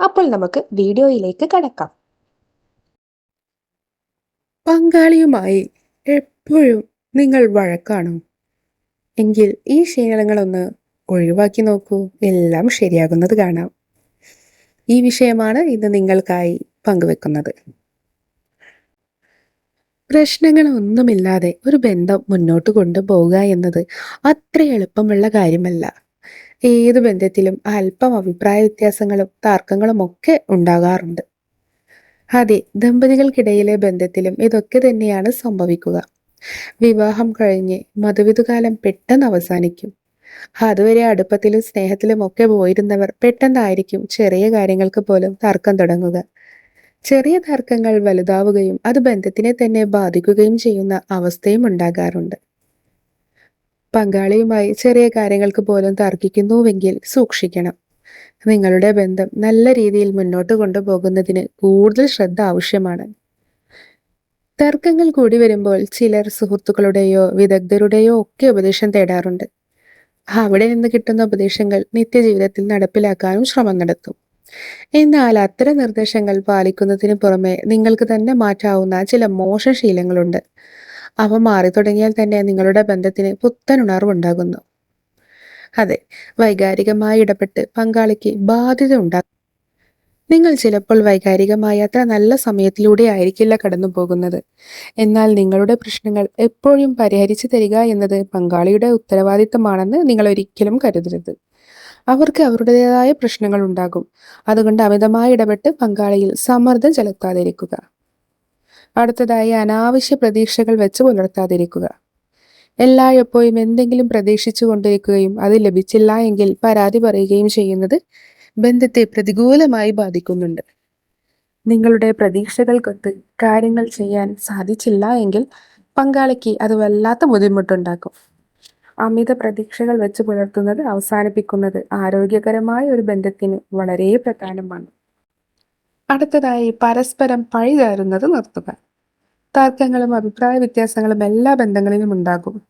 അപ്പോൾ നമുക്ക് വീഡിയോയിലേക്ക് കടക്കാം. പങ്കാളിയുമായി എപ്പോഴും നിങ്ങൾ വഴക്കാണോ? എങ്കിൽ ഈ ശീലങ്ങളൊന്ന് ഒഴിവാക്കി നോക്കൂ. എല്ലാം ശരിയാകുന്നത് കാണാം. ഈ വിഷയമാണ് ഇന്ന് നിങ്ങൾക്കായി പങ്കുവെക്കുന്നത്. പ്രശ്നങ്ങളൊന്നുമില്ലാതെ ഒരു ബന്ധം മുന്നോട്ട് കൊണ്ടുപോവുക എന്നത് അത്ര എളുപ്പമുള്ള കാര്യമല്ല. ഏത് ബന്ധത്തിലും അല്പം അഭിപ്രായ വ്യത്യാസങ്ങളും തർക്കങ്ങളും ഒക്കെ ഉണ്ടാകാറുണ്ട്. അതെ ദമ്പതികൾക്കിടയിലെ ബന്ധത്തിലും ഇതൊക്കെ തന്നെയാണ് സംഭവിക്കുക. വിവാഹം കഴിഞ്ഞ് മധുവിധുകാലം പെട്ടെന്ന് അവസാനിക്കും. അതുവരെ അടുപ്പത്തിലും സ്നേഹത്തിലും ഒക്കെ പോയിരുന്നവർ പെട്ടെന്നായിരിക്കും ചെറിയ കാര്യങ്ങൾക്ക് പോലും തർക്കം തുടങ്ങുക. ചെറിയ തർക്കങ്ങൾ വലുതാവുകയും അത് ബന്ധത്തിനെ തന്നെ ബാധിക്കുകയും ചെയ്യുന്ന അവസ്ഥയും ഉണ്ടാകാറുണ്ട്. പങ്കാളിയുമായി ചെറിയ കാര്യങ്ങൾക്ക് പോലും തർക്കിക്കുന്നുവെങ്കിൽ സൂക്ഷിക്കണം. നിങ്ങളുടെ ബന്ധം നല്ല രീതിയിൽ മുന്നോട്ട് കൊണ്ടുപോകുന്നതിന് കൂടുതൽ ശ്രദ്ധ ആവശ്യമാണ്. തർക്കങ്ങൾ കൂടി വരുമ്പോൾ ചിലർ സുഹൃത്തുക്കളുടെയോ വിദഗ്ധരുടെയോ ഒക്കെ ഉപദേശം തേടാറുണ്ട്. അവിടെ നിന്ന് കിട്ടുന്ന ഉപദേശങ്ങൾ നിത്യജീവിതത്തിൽ നടപ്പിലാക്കാനും ശ്രമം നടത്തും. എന്നാൽ അത്തരം നിർദ്ദേശങ്ങൾ പാലിക്കുന്നതിന് പുറമെ നിങ്ങൾക്ക് തന്നെ മാറ്റാവുന്ന ചില മോശ ശീലങ്ങളുണ്ട്. അവ മാറി തുടങ്ങിയാൽ തന്നെ നിങ്ങളുടെ ബന്ധത്തിന് പുത്തൻ ഉണർവുണ്ടാകുന്നു. അതെ വൈകാരികമായി ഇടപെട്ട് പങ്കാളിക്ക് ബാധ്യത ഉണ്ടാകും. നിങ്ങൾ ചിലപ്പോൾ വൈകാരികമായ അത്ര നല്ല സമയത്തിലൂടെ ആയിരിക്കില്ല കടന്നു പോകുന്നത് എന്നാൽ നിങ്ങളുടെ പ്രശ്നങ്ങൾ എപ്പോഴും പരിഹരിച്ചു തരിക എന്നത് പങ്കാളിയുടെ ഉത്തരവാദിത്തമാണെന്ന് നിങ്ങൾ ഒരിക്കലും കരുതരുത്. അവർക്ക് അവരുടേതായ പ്രശ്നങ്ങൾ ഉണ്ടാകും. അതുകൊണ്ട് അമിതമായി ഇടപെട്ട് പങ്കാളിയിൽ സമ്മർദ്ദം ചെലുത്താതിരിക്കുക. അടുത്തതായി അനാവശ്യ പ്രതീക്ഷകൾ വെച്ച് പുലർത്താതിരിക്കുക. എല്ലായ്പ്പോഴും എന്തെങ്കിലും പ്രതീക്ഷിച്ചു കൊണ്ടിരിക്കുകയും അത് ലഭിച്ചില്ല എങ്കിൽ പരാതി പറയുകയും ചെയ്യുന്നത് ബന്ധത്തെ പ്രതികൂലമായി ബാധിക്കുന്നുണ്ട്. നിങ്ങളുടെ പ്രതീക്ഷകൾക്കൊത്ത് കാര്യങ്ങൾ ചെയ്യാൻ സാധിച്ചില്ല എങ്കിൽ പങ്കാളിക്ക് അത് വല്ലാത്ത ബുദ്ധിമുട്ടുണ്ടാക്കും. അമിത പ്രതീക്ഷകൾ വെച്ച് പുലർത്തുന്നത് അവസാനിപ്പിക്കുന്നത് ആരോഗ്യകരമായ ഒരു ബന്ധത്തിന് വളരെ പ്രധാനമാണ്. അടുത്തതായി പരസ്പരം പഴി നിർത്തുക. തർക്കങ്ങളും അഭിപ്രായ വ്യത്യാസങ്ങളും എല്ലാ ബന്ധങ്ങളിലും ഉണ്ടാകും.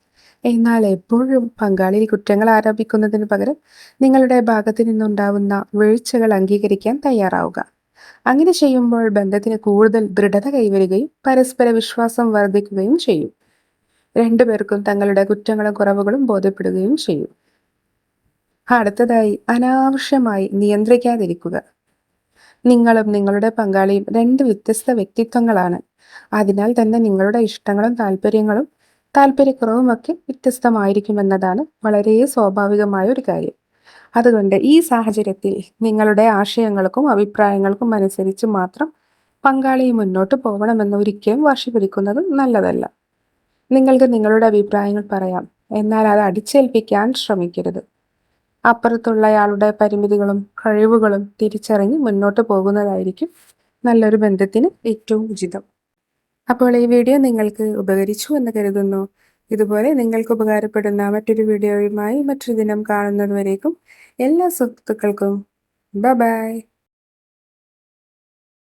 എന്നാൽ എപ്പോഴും പങ്കാളിയിൽ കുറ്റങ്ങൾ ആരോപിക്കുന്നതിന് പകരം നിങ്ങളുടെ ഭാഗത്തു നിന്നുണ്ടാവുന്ന വീഴ്ചകൾ അംഗീകരിക്കാൻ തയ്യാറാവുക. അങ്ങനെ ചെയ്യുമ്പോൾ ബന്ധത്തിന് കൂടുതൽ ദൃഢത കൈവരികയും പരസ്പര വിശ്വാസം വർദ്ധിക്കുകയും ചെയ്യും. രണ്ടുപേർക്കും തങ്ങളുടെ കുറ്റങ്ങളും കുറവുകളും ബോധ്യപ്പെടുകയും ചെയ്യും. അടുത്തതായി അനാവശ്യമായി നിയന്ത്രിക്കാതിരിക്കുക. നിങ്ങളും നിങ്ങളുടെ പങ്കാളിയും രണ്ട് വ്യത്യസ്ത വ്യക്തിത്വങ്ങളാണ്. അതിനാൽ തന്നെ നിങ്ങളുടെ ഇഷ്ടങ്ങളും താല്പര്യങ്ങളും താല്പര്യക്കുറവുമൊക്കെ വ്യത്യസ്തമായിരിക്കുമെന്നതാണ് വളരെ സ്വാഭാവികമായ ഒരു കാര്യം. അതുകൊണ്ട് ഈ സാഹചര്യത്തിൽ നിങ്ങളുടെ ആശയങ്ങൾക്കും അഭിപ്രായങ്ങൾക്കും അനുസരിച്ച് മാത്രം പങ്കാളി മുന്നോട്ട് പോകണമെന്ന് ഒരിക്കലും വാശി പിടിക്കുന്നത് നല്ലതല്ല. നിങ്ങൾക്ക് നിങ്ങളുടെ അഭിപ്രായങ്ങൾ പറയാം. എന്നാൽ അത് അടിച്ചേൽപ്പിക്കാൻ ശ്രമിക്കരുത്. അപ്പുറത്തുള്ളയാളുടെ പരിമിതികളും കഴിവുകളും തിരിച്ചറിഞ്ഞ് മുന്നോട്ട് പോകുന്നതായിരിക്കും നല്ലൊരു ബന്ധത്തിന് ഏറ്റവും ഉചിതം. അപ്പോൾ ഈ വീഡിയോ നിങ്ങൾക്ക് ഉപകരിച്ചു എന്ന് കരുതുന്നു. ഇതുപോലെ നിങ്ങൾക്ക് ഉപകാരപ്പെടുന്ന മറ്റൊരു വീഡിയോയുമായി മറ്റൊരു ദിനം കാണുന്നതുവരേക്കും എല്ലാ സുഹൃത്തുക്കൾക്കും. ബ ബൈ